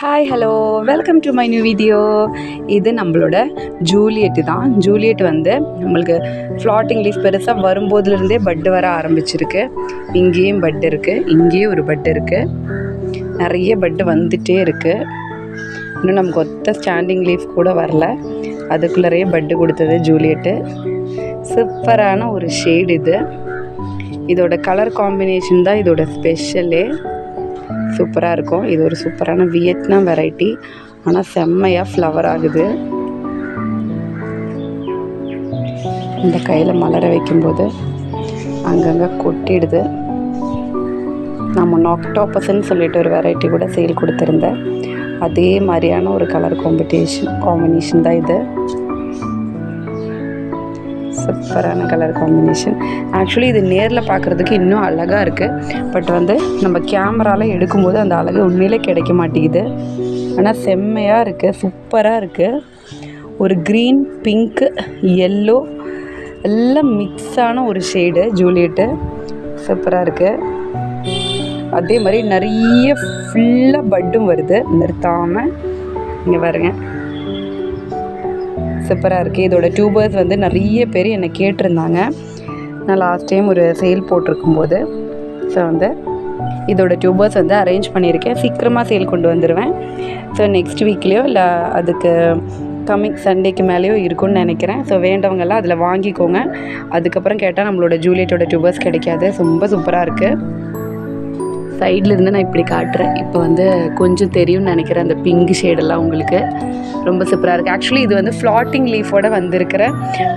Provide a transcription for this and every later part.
Hi hello welcome to my new video இது நம்மளோட Juliet தான். ஜூலியட் வந்து நம்மளுக்கு ஃப்ளாட்டிங் லீஃப் பெருசாக வரும்போதுலேருந்தே பட்டு வர ஆரம்பிச்சிருக்கு. இங்கேயும் பட்டு இருக்குது இங்கேயும் ஒரு பட்டு இருக்குது நிறைய பட்டு வந்துகிட்டே இருக்குது இன்னும் நமக்கு ஒத்த ஸ்டாண்டிங் லீஃப் கூட வரல. அதுக்குள்ளறையே பட்டு கொடுத்தது ஜூலியட்டு சூப்பரான ஒரு ஷேடு இது. இதோட கலர் காம்பினேஷன் தான் இதோட ஸ்பெஷலே சூப்பராக இருக்கும். இது ஒரு சூப்பரான வியட்நாம் வெரைட்டி ஆனால் செம்மையாக ஃப்ளவர் ஆகுது. இந்த கையில் மலர வைக்கும்போது அங்கங்கே கொட்டிடுது. நம்ம முன்ன சொல்லிட்டு ஒரு வெரைட்டி கூட சேல் கொடுத்துருந்தேன். அதே மாதிரியான ஒரு கலர் காம்படிஷன் காம்பினேஷன் தான் இது. சூப்பரான கலர் காம்பினேஷன் ஆக்சுவலி இது நேரில் பார்க்குறதுக்கு இன்னும் அழகாக இருக்குது பட் வந்து நம்ம கேமராவில் எடுக்கும்போது அந்த அழகு உண்மையிலே கிடைக்க மாட்டேங்குது. ஆனால் செம்மையாக இருக்குது சூப்பராக இருக்குது ஒரு க்ரீன் பிங்க்கு எல்லோ எல்லாம் மிக்ஸான ஒரு ஷேடு ஜூலியட்டு சூப்பராக இருக்குது அதே மாதிரி நிறைய ஃபுல்லாக பட்டும் வருது. நிறுத்தாமல் இங்கே பாருங்க. சூப்பராக இருக்குது இதோட டியூபர்ஸ் வந்து நிறைய பேர் என்னை கேட்டிருந்தாங்க. நான் லாஸ்ட் டைம் ஒரு சேல் போட்டிருக்கும்போது. ஸோ வந்து இதோட டியூபர்ஸ் வந்து அரேஞ்ச் பண்ணியிருக்கேன். சீக்கிரமாக சேல் கொண்டு வந்துடுவேன் ஸோ நெக்ஸ்ட் வீக்லேயோ இல்லை அதுக்கு கம்மிங் சண்டேக்கு மேலேயோ இருக்கும்னு நினைக்கிறேன். ஸோ வேண்டவங்கெல்லாம் அதில் வாங்கிக்கோங்க. அதுக்கப்புறம் கேட்டால் நம்மளோட ஜூலியட்டோட டியூபர்ஸ் கிடைக்காது. ரொம்ப சூப்பராக இருக்குது சைடில் இருந்து நான் இப்படி காட்டுறேன். இப்போ வந்து கொஞ்சம் தெரியும்னு நினைக்கிறேன் அந்த பிங்க் ஷேடெல்லாம் உங்களுக்கு. ரொம்ப சூப்பராக இருக்குது ஆக்சுவலி இது வந்து ஃப்ளாட்டிங் லீஃபோடு வந்திருக்கிற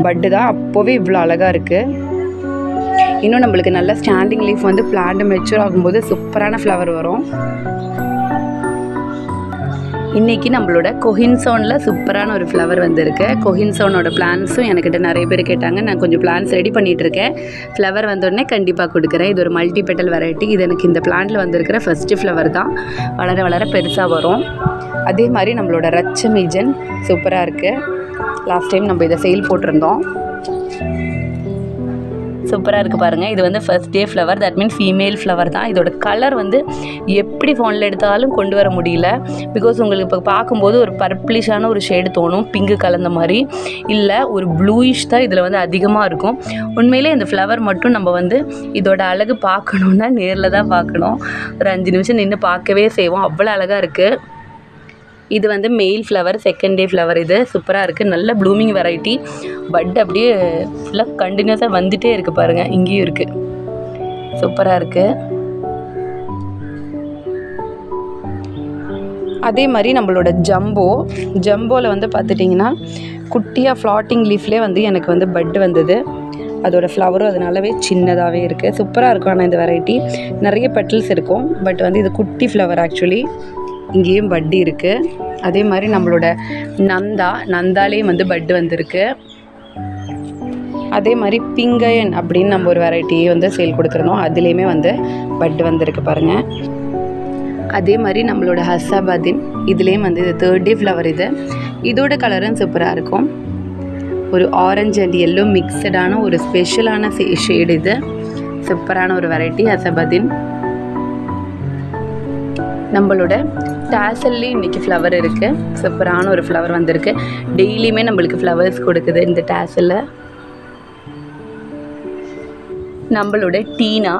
பட்டு தான். அப்போவே இவ்வளோ அழகாக இருக்குது இன்னும் நம்மளுக்கு நல்ல ஸ்டாண்டிங் லீஃப் வந்து பிளான்ட் மெச்சூர் ஆகும்போது சூப்பரான ஃப்ளவர் வரும். இன்றைக்கி நம்மளோட கொஹின்சோனில் சூப்பரான ஒரு ஃப்ளவர் வந்திருக்கு. கொஹின்சோனோட பிளான்ஸும் என்கிட்ட நிறைய பேர் கேட்டாங்க. நான் கொஞ்சம் பிளான்ஸ் ரெடி பண்ணிகிட்டு இருக்கேன் ஃப்ளவர் வந்தோடனே கண்டிப்பாக கொடுக்குறேன். இது ஒரு மல்டி பெட்டல் வெரைட்டி இது எனக்கு இந்த பிளான்ட்டில் வந்திருக்கிற ஃபஸ்ட்டு ஃப்ளவர் தான். வளர வளர பெருசாக வரும். அதே மாதிரி நம்மளோட ரச்சமீஜன் சூப்பராக இருக்குது லாஸ்ட் டைம் நம்ம இதை சேல் போட்டிருந்தோம். சூப்பராக இருக்குது பாருங்கள் இது வந்து first day flower that mean female flower தான். இதோட கலர் வந்து எப்படி ஃபோனில் எடுத்தாலும் கொண்டு வர முடியல. பிகாஸ் உங்களுக்கு இப்போ பார்க்கும்போது ஒரு பர்ப்ளிஷான ஒரு ஷேடு தோணும். பிங்கு கலந்த மாதிரி. இல்லை ஒரு ப்ளூயிஷ் தான் இதில் வந்து அதிகமாக இருக்கும். உண்மையிலே இந்த ஃப்ளவர் மட்டும் நம்ம வந்து இதோட அழகு பார்க்கணுன்னா நேரில் தான் பார்க்கணும். ஒரு அஞ்சு நிமிஷம் நின்று பார்க்கவே செய்வோம். அவ்வளோ அழகாக இருக்குது இது வந்து male flower second day flower இது. சூப்பராக இருக்குது நல்ல ப்ளூமிங் வெரைட்டி பட் அப்படியே ஃபுல்லாக கண்டினியூஸாக வந்துட்டே இருக்குது பாருங்கள் இங்கேயும் இருக்குது சூப்பராக இருக்குது அதே மாதிரி நம்மளோட ஜம்போ ஜம்போவில் வந்து பார்த்துட்டிங்கன்னா குட்டியாக ஃப்ளாட்டிங் லீஃப்லேயே வந்து எனக்கு வந்து பட் வந்தது. அதோட ஃப்ளவரும் அதனாலவே சின்னதாகவே இருக்குது சூப்பராக இருக்கும். ஆனால் இந்த வெரைட்டி நிறைய பெட்டல்ஸ் இருக்கும். பட் வந்து இது குட்டி ஃப்ளவர் ஆக்சுவலி இங்கேயும் பட்டு இருக்குது அதே மாதிரி நம்மளோட நந்தா நந்தாலேயும் வந்து பட்டு வந்திருக்கு. அதே மாதிரி பிங்கயன் அப்படின்னு நம்ம ஒரு வெரைட்டியை வந்து சேல் கொடுத்துருந்தோம். அதுலேயுமே வந்து பட்டு வந்திருக்கு பாருங்கள் அதே மாதிரி நம்மளோட ஹசாபாதின் இதுலேயும் வந்து இது தேர்ட் டே ஃப்ளவர் இது. இதோட கலரும் சூப்பராக இருக்கும். ஒரு ஆரஞ்சு அண்ட் எல்லோ மிக்சடான ஒரு ஸ்பெஷலான ஷேடு இது. சூப்பரான ஒரு வெரைட்டி ஹசபதின். நம்மளோட டேசல்லையும் இன்றைக்கி ஃப்ளவர் இருக்குது சூப்பரான ஒரு ஃப்ளவர் வந்திருக்கு. டெய்லியுமே நம்மளுக்கு ஃப்ளவர்ஸ் கொடுக்குது இந்த டேசலில் நம்மளோட டீனா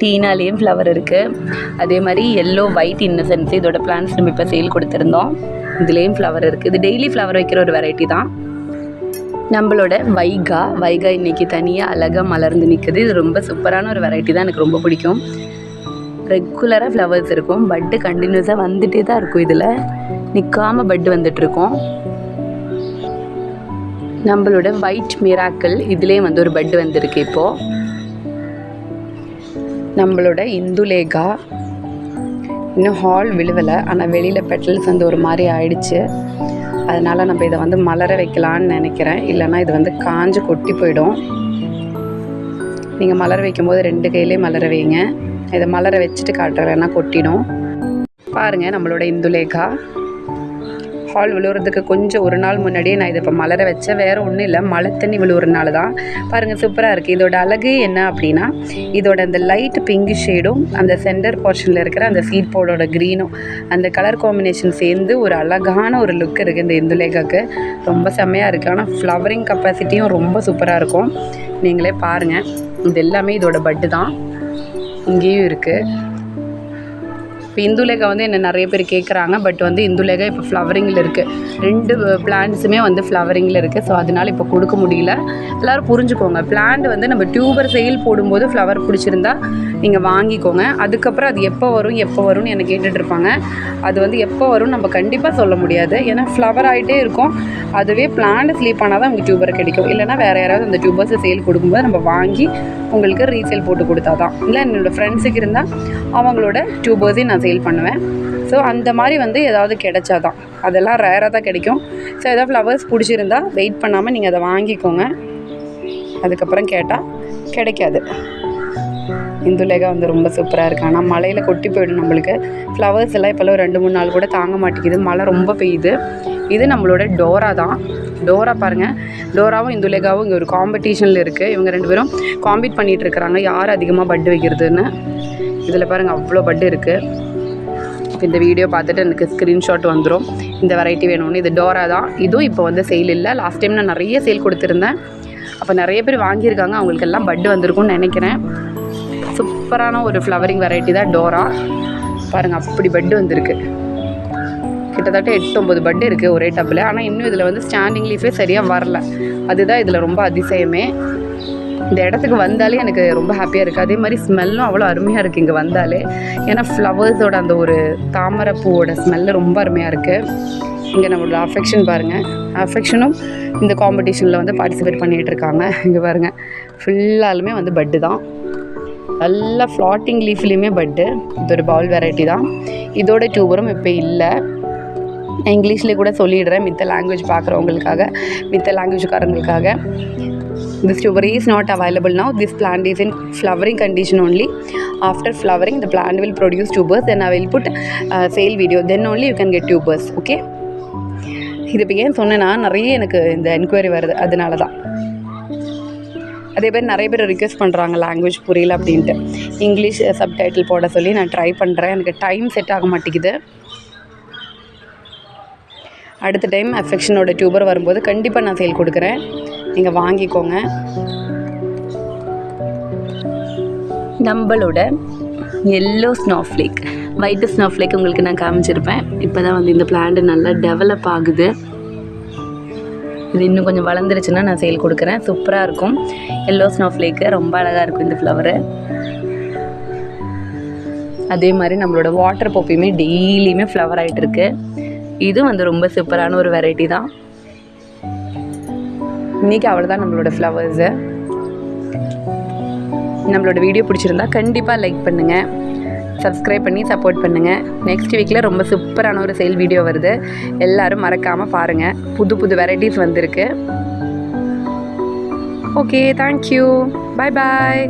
டீனாலேயும் ஃப்ளவர் இருக்குது அதே மாதிரி எல்லோ ஒயிட் இன்னசென்ஸ் இதோட பிளான்ஸ் நம்ம இப்போ சேல் கொடுத்துருந்தோம். இதுலேயும் ஃப்ளவர் இருக்குது இது டெய்லி ஃப்ளவர் வைக்கிற ஒரு வெரைட்டி தான். நம்மளோட வைகா. வைகா இன்றைக்கி தனியாக அழகாக மலர்ந்து நிற்குது இது ரொம்ப சூப்பரான ஒரு வெரைட்டி தான். எனக்கு ரொம்ப பிடிக்கும். ரெகுலராக ஃப்ளவர்ஸ் இருக்கும். பட்டு கண்டினியூஸாக வந்துட்டே தான் இருக்கும் இதில். நிற்காமல் பட்டு வந்துட்டுருக்கோம் நம்மளோட ஒயிட் மிராக்கள் இதுலேயும் வந்து ஒரு பட்டு வந்திருக்கு இப்போது நம்மளோட இந்துலேகா. இன்னும் ஹால் விழுவலை. ஆனால் வெளியில் பெட்டல்ஸ் வந்து ஒரு மாதிரி ஆயிடுச்சு. அதனால் நம்ம இதை வந்து மலர வைக்கலான்னு நினைக்கிறேன். இல்லைன்னா இது வந்து காஞ்சு கொட்டி போயிடும். நீங்கள் மலர வைக்கும்போது ரெண்டு கையிலே மலர வைங்க. இதை மலரை வச்சுட்டு காட்டுறேன்னா கொட்டிடும். பாருங்கள் நம்மளோட இந்துலேகா. ஃபால் விழுவுறதுக்கு கொஞ்சம் ஒரு நாள் முன்னாடியே நான் இதை இப்போ மலர வச்சேன். வேறு ஒன்றும் இல்லை மழை தண்ணி விழுவுறதுனால தான் பாருங்கள் சூப்பராக இருக்குது இதோட அழகு என்ன அப்படின்னா இதோட அந்த லைட் பிங்க் ஷேடும் அந்த சென்டர் போர்ஷனில் இருக்கிற அந்த சீட் போர்டோட க்ரீனும் அந்த கலர் காம்பினேஷன் சேர்ந்து ஒரு அழகான ஒரு லுக் இருக்குது இந்த இந்துலேகாக்கு. ரொம்ப செம்மையாக இருக்குது ஆனால் ஃப்ளவரிங் கெப்பாசிட்டியும் ரொம்ப சூப்பராக இருக்கும். நீங்களே பாருங்கள் இது எல்லாமே இதோட பட்டு தான். இங்கேயும் இருக்குது இப்போ இந்துலேகா வந்து என்ன நிறைய பேர் கேட்குறாங்க பட் வந்து இந்துலேகா இப்போ ஃப்ளவரிங்கில் இருக்குது ரெண்டு பிளான்ட்ஸுமே வந்து ஃப்ளவரிங்கில் இருக்குது ஸோ அதனால் இப்போ கொடுக்க முடியல. எல்லோரும் புரிஞ்சுக்கோங்க. பிளான்ட் வந்து நம்ம டியூபர் செயல் போடும்போது ஃப்ளவர் பிடிச்சிருந்தா நீங்கள் வாங்கிக்கோங்க. அதுக்கப்புறம் அது எப்போ வரும் எப்போ வரும்னு என்னை கேட்டுட்ருப்பாங்க அது வந்து எப்போ வரும் நம்ம கண்டிப்பாக சொல்ல முடியாது. ஏன்னா ஃப்ளவர் ஆகிட்டே இருக்கும். அதுவே பிளான்டு ஸ்லீப் ஆனால் தான் உங்களுக்கு டியூபர் கிடைக்கும். இல்லைனா வேறு யாராவது அந்த டியூபர்ஸை சேல் கொடுக்கும்போது நம்ம வாங்கி உங்களுக்கு ரீசேல் போட்டு கொடுத்தா தான் இல்லை என்னோடய ஃப்ரெண்ட்ஸுக்கு இருந்தால் அவங்களோட டியூபர்ஸையும் நான் சேல் பண்ணுவேன். ஸோ அந்த மாதிரி வந்து ஏதாவது கிடைச்சா தான் அதெல்லாம் ரேராக தான் கிடைக்கும். ஸோ ஏதாவது ஃப்ளவர்ஸ் பிடிச்சிருந்தா வெயிட் பண்ணாமல் நீங்கள் அதை வாங்கிக்கோங்க. அதுக்கப்புறம் கேட்டால் கிடைக்காது. இந்துலேகா வந்து ரொம்ப சூப்பராக இருக்குது ஆனால் மழையில் கொட்டி போயிடும் நம்மளுக்கு. ஃப்ளவர்ஸ் எல்லாம் இப்போல்லாம் ரெண்டு மூணு நாள் கூட தாங்க மாட்டேங்குது. மழை ரொம்ப பெய்யுது. இது நம்மளோட டோரா தான். டோரா பாருங்கள் டோராவும் இந்துலேகாவும் இங்கே ஒரு காம்படிஷனில் இருக்குது இவங்க ரெண்டு பேரும் காம்பீட் பண்ணிகிட்டு இருக்கிறாங்க. யார் அதிகமாக பட்டு வைக்கிறதுன்னு? இதில் பாருங்கள் அவ்வளோ பட்டு இருக்குது இந்த வீடியோ பார்த்துட்டு எனக்கு ஸ்க்ரீன்ஷாட் வந்துடும் இந்த வெரைட்டி வேணும்னு. இது டோரா தான். இதுவும் இப்போ வந்து சேல் இல்லை. லாஸ்ட் டைம் நான் நிறைய சேல் கொடுத்துருந்தேன். அப்போ நிறைய பேர் வாங்கியிருக்காங்க. அவங்களுக்கு எல்லாம் பட்டு வந்திருக்கும்னு நினைக்கிறேன். சூப்பரான ஒரு ஃப்ளவரிங் வெரைட்டி தான் டோரா. பாருங்கள் அப்படி பட்டு வந்திருக்கு. கிட்டத்தட்ட எட்டு ஒம்பது பட்டு இருக்குது ஒரே டப்பில் ஆனால் இன்னும் இதில் வந்து ஸ்டாண்டிங் லீஃபே சரியாக வரல. அதுதான் இதில் ரொம்ப அதிசயமே. இந்த இடத்துக்கு வந்தாலே எனக்கு ரொம்ப ஹாப்பியாக இருக்குது அதே மாதிரி ஸ்மெல்லும் அவ்வளோ அருமையாக இருக்குது இங்கே வந்தாலே. ஏன்னா ஃப்ளவர்ஸோட அந்த ஒரு தாமரை பூவோட ஸ்மெல்லு ரொம்ப அருமையாக இருக்குது இங்கே நம்மளோட அஃபெக்ஷன் பாருங்கள் அஃபெக்ஷனும் இந்த காம்படிஷனில் வந்து பார்ட்டிசிபேட் பண்ணிகிட்டு இருக்காங்க. இங்கே பாருங்கள் ஃபுல்லாலுமே வந்து பட்டு தான். நல்லா ஃப்ளாட்டிங் லீஃப்லேயுமே பட்டு இது ஒரு பவுல் வெரைட்டி தான் இதோட டியூபரும் இப்போ இல்லை நான் இங்கிலீஷ்லேயே கூட சொல்லிடுறேன் மித்த லாங்குவேஜ் பார்க்குறவங்களுக்காக மித்த லாங்குவேஜ்காரங்களுக்காக this tuber is not available now this plant is in flowering condition only after flowering the plant will produce tubers then i will put uh, sale video then only you can get tubers okay இது இப்போ ஏன் சொன்னேன்னா நிறைய எனக்கு இந்த enquiry வருது அதனால தான் அதே பேர் நிறைய பேர் ரிக்வெஸ்ட் பண்ணுறாங்க லாங்குவேஜ் புரியல அப்படின்ட்டு. இங்கிலீஷ் சப்டைட்டில் போட சொல்லி நான் ட்ரை பண்ணுறேன் எனக்கு டைம் செட் ஆக மாட்டேங்குது. அடுத்த டைம் அஃபெக்ஷனோட டியூபர் வரும்போது கண்டிப்பாக நான் சேல் கொடுக்குறேன். நீங்கள் வாங்கிக்கோங்க. நம்மளோட எல்லோ ஸ்னோஃப்ளேக் ஒயிட்டு ஸ்னோஃப்ளேக் உங்களுக்கு நான் காமிச்சிருப்பேன். இப்போ தான் வந்து இந்த பிளான்ட் நல்லா டெவலப் ஆகுது. இது இன்னும் கொஞ்சம் வளர்ந்துருச்சுன்னா நான் சேல் கொடுக்குறேன். சூப்பராக இருக்கும். எல்லோ ஸ்னோஃப்ளேக்கு ரொம்ப அழகாக இருக்கும் இந்த ஃப்ளவரு அதே மாதிரி நம்மளோட வாட்டர் போப்பியுமே டெய்லியுமே ஃப்ளவர் ஆகிட்டு இருக்கு. இது வந்து ரொம்ப சூப்பரான ஒரு வெரைட்டி தான். இன்றைக்கி அவ்வளோதான் நம்மளோட ஃப்ளவர்ஸு நம்மளோட வீடியோ பிடிச்சிருந்தா கண்டிப்பாக லைக் பண்ணுங்கள் சப்ஸ்கிரைப் பண்ணி சப்போர்ட் பண்ணுங்கள் நெக்ஸ்ட் வீக்கில் ரொம்ப சூப்பரான ஒரு சேல் வீடியோ வருது. எல்லோரும் மறக்காமல் பாருங்கள் புது புது வெரைட்டிஸ் வந்திருக்கு. ஓகே தேங்க்யூ பாய் பாய்